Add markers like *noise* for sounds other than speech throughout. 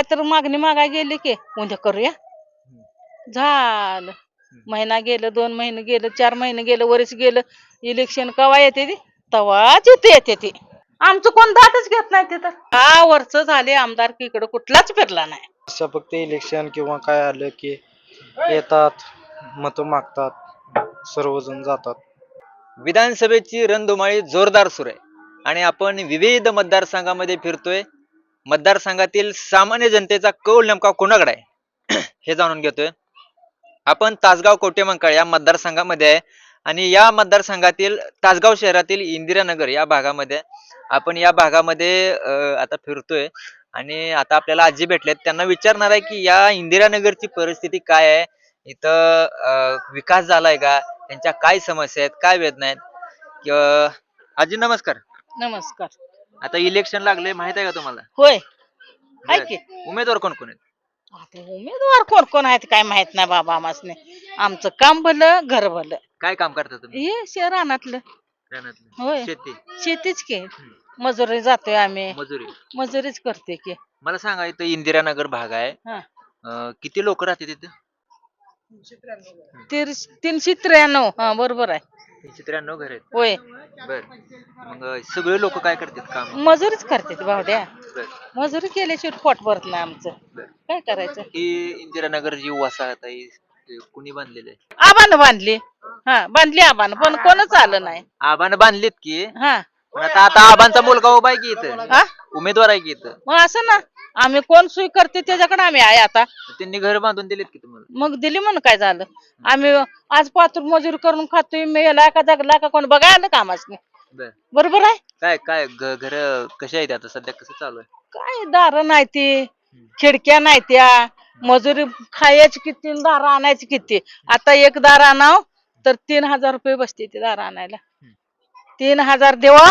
काय तर मागणी मागाय गेली की उद्या करूया. झालं. महिना गेलं दोन महिने गेलं चार महिने गेलं वर्ष गेलं. इलेक्शन कवा येते ती? तवाच इथे येते ती. आमचं कोण दाटच घेत नाही तिथं. हा वर्ष झाले आमदार इकडं कुठलाच फिरला नाही. असं फक्त इलेक्शन किंवा काय आलं की येतात मतं मागतात सर्वजण जातात. विधानसभेची रणधुमाळी जोरदार सुरू आहे. आणि आपण विविध मतदारसंघामध्ये फिरतोय. मतदारसंघातील सामान्य जनतेचा कौल नेमका कोणाकडे आहे? *clears throat* हे जाणून घेतोय. आपण तासगाव कोटेमंकाळ या मतदारसंघामध्ये आहे आणि या मतदारसंघातील तासगाव शहरातील इंदिरानगर या भागामध्ये आपण या भागामध्ये आता फिरतोय आणि आता आपल्याला आजी भेटलेत. त्यांना विचारणार आहे की या इंदिरानगरची परिस्थिती काय आहे? इथं विकास झालाय का? त्यांच्या काय समस्या आहेत? काय वेदना आहेत? आजी नमस्कार. नमस्कार. आता इलेक्शन लागले माहीत आहे का तुम्हाला? होय. बरं. की. उमेदवार कोण कोण आहेत? आता उमेदवार कोण कोण आहेत काय माहीत नाही बाबा आमासने आमचं काम भलं घर भलं. काय काम करता तुम्ही? हे शहरानातलं रानातलं? होय. शेती. शेतीच की. मजुरी जातोय आम्ही. मजुरी. मजुरीच करते की. मला सांगा इथं इंदिरानगर भाग आहे. हा. अं, किती लोक राहते तिथं तीनशे त्र्याण्णव. हा बरोबर आहे. त्र्याण्णव घर आहेत. होय. बर. मग सगळे लोक काय करतात काम? मजुरीच करते भावड्या बर. मजुरी केल्याशिवाय पोट भरत नाही आमचं. बर. काय करायचं? ही इंदिरानगर जी वसाहत आहे कुणी बांधलेली आहे? आबानं बांधली. हा बांधली आबानं पण कोणच आलं नाही. आबानं बांधलीत की? हा. पण आता आता आबांचा मुलगा उभा आहे की इथं? हा? उमेदवार आहे की इथं? मग असं ना आम्ही कोण सुई करते त्याच्याकडे आम्ही आहे आता. त्यांनी घर बांधून दिलेत की तुम्हाला? मग दिली म्हणून काय झालं? आम्ही आज पातूर मजुरी करून खातोय मेला का जगला का कोण बघायला आलं कामाच? बर. बरोबर आहे? काय काय घर कशा आहेत आता? सध्या कसं चालू आहे? काय दार नाही ती. खिडक्या नाही त्या. मजुरी खायची किती दार आणायची किती? आता एक दार आणाव तर तीन हजार रुपये बसते ते दार आणायला. तीन हजार देवा.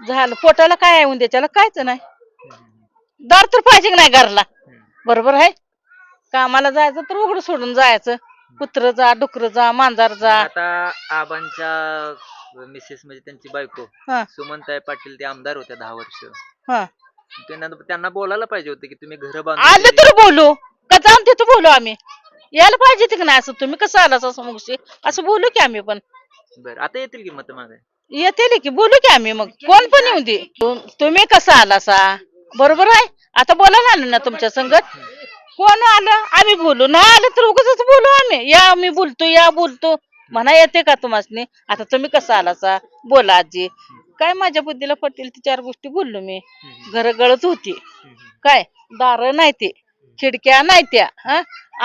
झालं. पोटाला काय आहे उद्याच्याला? कायच नाही. दार तर पाहिजे की नाही घरला? बरोबर आहे? कामाला जायचं तर उघड सोडून जायचं. कुत्र जा डुकर जा मांजर जा. आता आबांच्या मिसेस म्हणजे त्यांची बायको हा. सुमनताई पाटील ते आमदार होत्या दहा वर्ष. हा. त्यांना त्यांना बोलायला पाहिजे होतं की तुम्ही घर आलं बांधून तर बोलू. का जाऊन तिथं बोलू आम्ही? यायला पाहिजे की नाही असं? तुम्ही कसं आलाच असं मग असं बोलू की आम्ही पण. बर आता येतील की मत मागे? येते की बोलू की आम्ही मग. कोण पण येऊ दे. तुम- तुम्ही कसं आला सा बरोबर आहे? आता बोला ना ना तुमच्या संगत. कोण आलं? आम्ही बोलू. ना आलं तर उगाच बोलू आम्ही. या आम्ही बोलतो या बोलतो. म्हणा येते का तुम्हाला आता तुम्ही कसं आलासा? बोला आजी. काय माझ्या बुद्धीला पटेल ती चार गोष्टी बोललो मी. घर गळत होती. काय? दार नाही ते. खिडक्या नाही त्या. हा?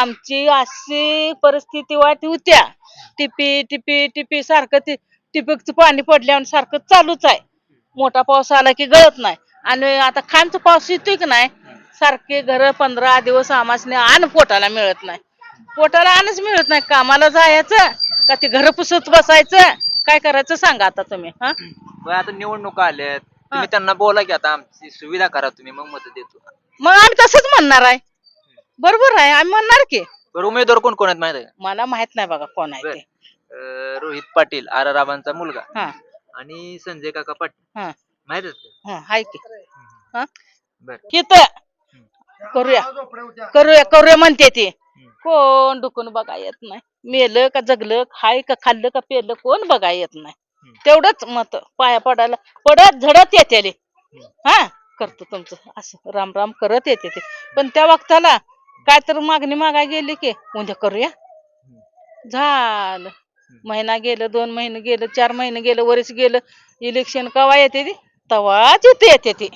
आमची अशी परिस्थिती वाईट होत्या. टिपी टिपी टिपी सारखं ते टिपकचं पाणी पडल्यावर सारखं चालूच आहे. मोठा पाऊस आला की गळत नाही. आणि आता खामचा पाऊस येतोय की नाही? सारखे घर पंधरा दिवस आमासने आण पोटाला मिळत नाही. पोटाला आणच मिळत नाही. कामाला जायचं का ते घर पुसत बसायचं? काय करायचं सांगा आता तुम्ही हा? बरं, आता निवडणुका आल्यात. तुम्ही त्यांना बोला की आता आमची सुविधा करा तुम्ही मग मत देतो. मग आम्ही तसंच म्हणणार आहे. बरोबर आहे आम्ही म्हणणार की. बरं उमेदवार कोण कोण आहेत माहीत आहे मला माहीत नाही बघा कोण आहे बर. ते. का अं, रोहित पाटील आर आर आबांचा मुलगा. हा. आणि संजय काका पाटील. हा. माहीत? हा हाय की. हा? बर. करूया. करूया करूया म्हणते ते. कोण डुकून बघा येत नाही. मेलं का जगलं खाय का खाल्लं का पेलं कोण बघा येत नाही. तेवढंच मत पाया पडायला. पडत झडत येते हा? करतो तुमचं. असं राम राम करत येते ते. पण त्या वक्ताला काय तर मागणी मागाय गेली की उद्या करूया. झालं. महिना गेलं दोन महिने गेलं चार महिने गेलं वर्ष गेलं इलेक्शन कवा येते ती? तवाच इथे येते ती.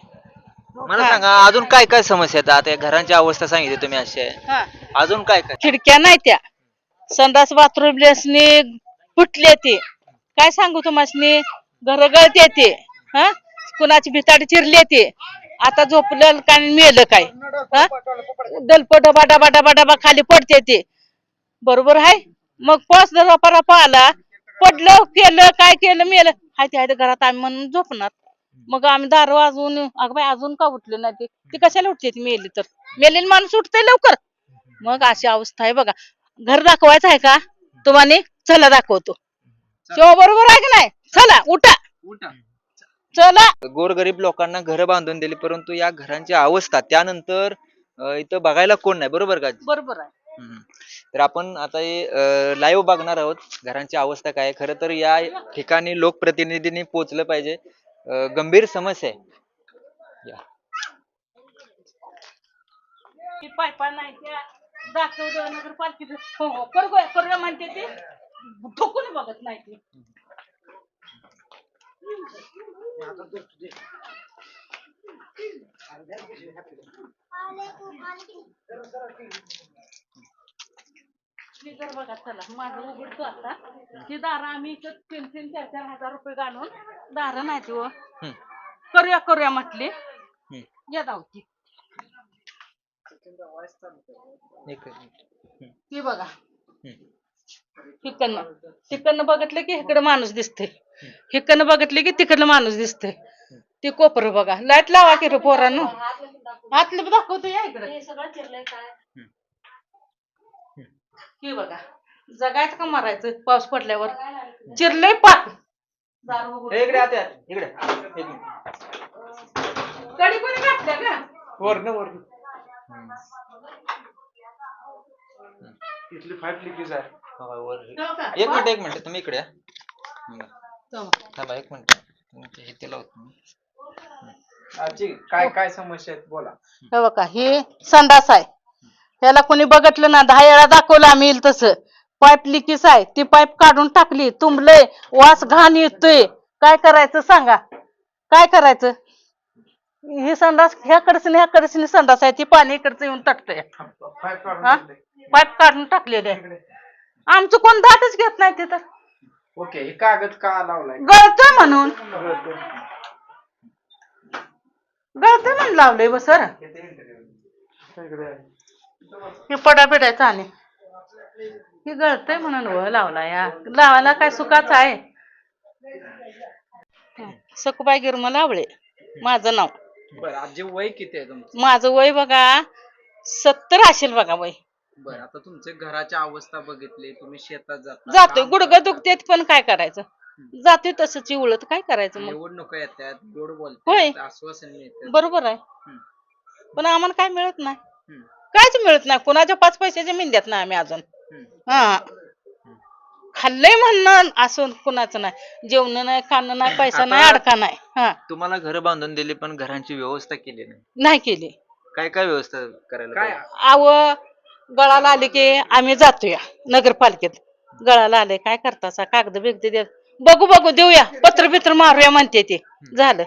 मला. सांगा अजून काय काय समस्या आहेत? आता या घरांची अवस्था सांगितली तुम्ही अशी आहे. हा. अजून काय काय? खिडक्या नाही त्या. संडास बाथरूम फुटले ते. काय सांगू तुम्हाला घर गळते ते. हा? कुणाची भिताडी चिरले ते. आता झोपलं काय मेलं काय? हा? दलप डबा डबा डबा डबा खाली पडते ते. बरोबर आहे? मग पाच रपा रपा आला पडलं केलं काय केलं मेलं. हाय ते हाय ते घरात आम्ही म्हणून झोपणार. मग आम्ही दार वाजवून अगं बाई अजून का उठले नाही ते? ती कशाला उठते ती मेली तर? मेलेली माणूस उठते लवकर. मग अशी अवस्था आहे बघा. घर दाखवायचं आहे का? तुम्हाला चला दाखवतो. शिव बरोबर आहे की नाही? चला उठा. चला. गोरगरीब लोकांना घरं बांधून दिली परंतु या घरांची अवस्था त्यानंतर अं, इथं बघायला कोण नाही. बरोबर का? बरोबर आहे. हम्म. तर आपण आता हे लाईव्ह बघणार आहोत. घरांची अवस्था काय आहे. खरं तर या ठिकाणी लोकप्रतिनिधींनी पोहोचलं पाहिजे. गंभीर समस्या आहे. या. ती पायपा नाही त्या दाखवलं पालखीचं हो हो करूया करूया म्हणते ते. ठोकून बघत नाही ते. मी जर बघा चला. माझं उघडतो आता. ती दारं आम्ही इथं तीन तीन चार चार हज़ार रुपये घालून दारं नाही ती व हम्म. करूया करूया म्हटली. हम्म. या धावती एक हम्म. ती बघा. हम्म. तिकडनं. तिकडनं बघितलं की इकडं माणूस दिसते इकडनं बघितलं की तिकडनं माणूस दिसते ते कोपर बघा. लाईट लावा की रे पोरांनो. आतलं दाखवतो या इकडे. हे बघा जगायचं का मारायचं पाऊस पडल्यावर चिरलंय पाक इकडे आता इकडे एक मिनिट. कडी कोणी घातल्या का वरण वरण हम्म. इथली फाईट लिकेज आहे हा, वर. हो का? एक मिनिट एक मिनिट तुम्ही इकडे या. हम्म. थांबा एक मिनिट हे ते लावतो मी. आजी काय काय समस्या आहेत बोला हे बघा हे संडास आहे त्याला कोणी बघितलं ना दहा वेळा दाखवलं आम्ही येईल तसं. पाईप लिकीस आहे ती पाईप काढून टाकली तुंबलंय वास घाण येतोय. काय करायचं सांगा? काय करायचं? हे संडास ह्याकडच ह्याकडच संडास आहे ती पाणी इकडचं येऊन हा? टाकले. पाईप काढून टाकलेले आहे. आमचं कोण दाटच घेत नाही तिथं ओके हे कागद का लावलाय? गळतोय म्हणून. गळतोय. म्हणून लावलंय बस सर इकडे. हे पडा पिडायचा आणि हे गळतंय म्हणून व लावला या. लावायला काय सुखाचं आहे? सकुबाई गिरम लावळे माझं नाव. बरं आजी वय किती आहे तुमचं? माझं वय बघा सत्तर असेल बघा वय. बरं आता तुमच्या घराची अवस्था बघितली तुम्ही शेतात जाता जातोय काम गुडघं करता. दुखतेत पण काय करायचं? जातोय तसंच उलट काय करायचं मग? निवडणूक येतात गोड होय. बोलतात आश्वासन बरोबर आहे. हम्म. पण आम्हाला काय मिळत नाही. हम्म. कायच मिळत नाही. कोणाच्या पाच पैशाच्या मिंद्यात नाही आम्ही अजून. हा. खाल्लंय म्हणणं असं कुणाचं नाही. जेवण नाही खाणं नाही पैसा नाही अडका नाही. हा. तुम्हाला घर बांधून दिली पण घरांची व्यवस्था केली नाही. नाही केली. काय काय व्यवस्था करायला काय? पाहिजे? आव गळाला आले की आम्ही जातोया नगरपालिकेत. गळाला आले काय करतासा कागद बिगद देत बघू बघू देऊया. पत्र बित्र मारूया म्हणते ते. झालं.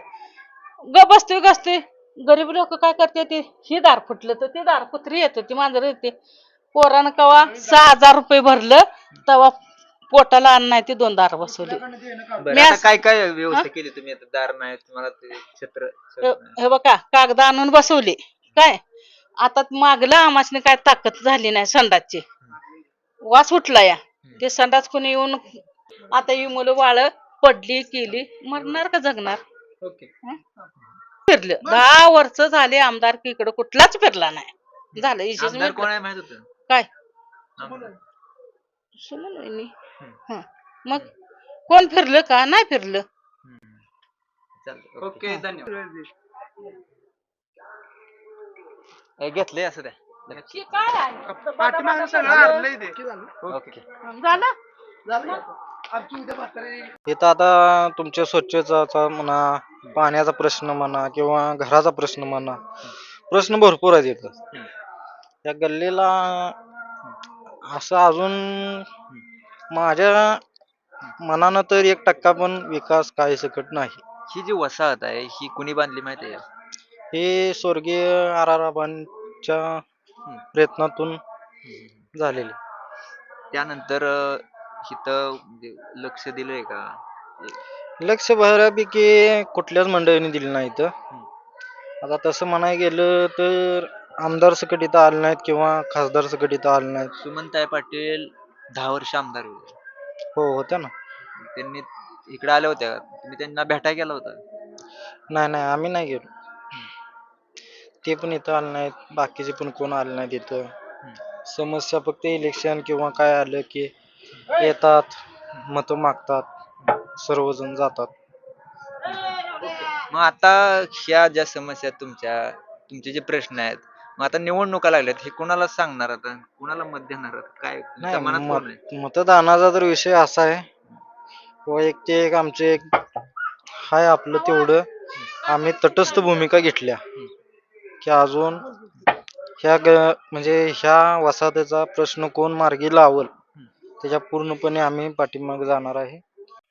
ग बसतोय गसतोय. गरीब लोक काय करते ते? ही दार फुटलं तर ते दार कुत्री येत होती मांजर येते. पोरानं कवा सहा हजार रुपये भरलं तेव्हा पोटाला अन्न नाही ते दोन दार बसवली. बरं मी आता असं- काय काय व्यवस्था केली तुम्ही? आता दार नाही तुम्हाला ते छत्र हे. हे बघा कागद आणून बसवले. काय? आता मागलं आमासने काय ताकद झाली नाही संडासची. वास उठला या. ते संडास कोणी येऊन आता ही मुलं वाळ पडली केली मरणार का जगणार? ओके. फिरलं. दहा वर्ष झाले आमदार इकडं कुठलाच फिरला नाही. झालं विशेष आमदार कोण आहे माहीत होतं? काय? आमदार. सुमन वहिनी. हं. मग? कोण फिरलं का? नाही फिरलं. हम्म. चालतंय, ओके. धन्यवाद. हे घेतलंय असं द्या. हे ते. ओके. झालं? इथं आता तुमच्या स्वच्छतेचा म्हणा पाण्याचा प्रश्न म्हणा किंवा घराचा प्रश्न म्हणा प्रश्न भरपूर आहेत इथं. या गल्लीला असं अजून माझ्या मनानं तर एक टक्का पण विकास काही सकट नाही. ही जी वसाहत आहे ही कुणी बांधली माहिती आहे हे स्वर्गीय आर आर आबांच्या प्रयत्नातून झालेले. त्यानंतर अं, इथं म्हणजे लक्ष दिलंय का? लक्ष बऱ्यापैकी कुठल्याच मंडळीने दिलं नाही इथं. आता तसं म्हणाय गेलं तर आमदार सकट इथं आले नाहीत किंवा खासदार सकट इथं आले नाहीत. सुमनताई पाटील दहा वर्ष आमदार होते. हो होत्या ना. त्यांनी इकडे आल्या होत्या. तुम्ही त्यांना भेटाय गेला होता? नाही नाही आम्ही नाही गेलो. ते पण इथं आले नाहीत. बाकीचे पण कोण आले नाहीत इथं. समस्या फक्त इलेक्शन किंवा काय आलं की येतात मतं मागतात. सर्वजण जातात. मग आता ह्या ज्या समस्या तुमच्या तुमचे जे प्रश्न आहेत मग आता निवडणुका लागल्यात हे कुणाला सांगणार आता? कुणाला मत देणार आता? काय तुमच्या मनात नाही कोण आहे? मत- मतदानाचा तर विषय असा आहे. वैयक्तिक आमचे एक हाय आपलं तेवढं. आम्ही तटस्थ भूमिका घेतल्या. की अजून ह्या ग म्हणजे ह्या वसाहतीचा प्रश्न कोण मार्गी लावल त्याच्या पूर्णपणे आम्ही पाठीमागे जाणार आहे.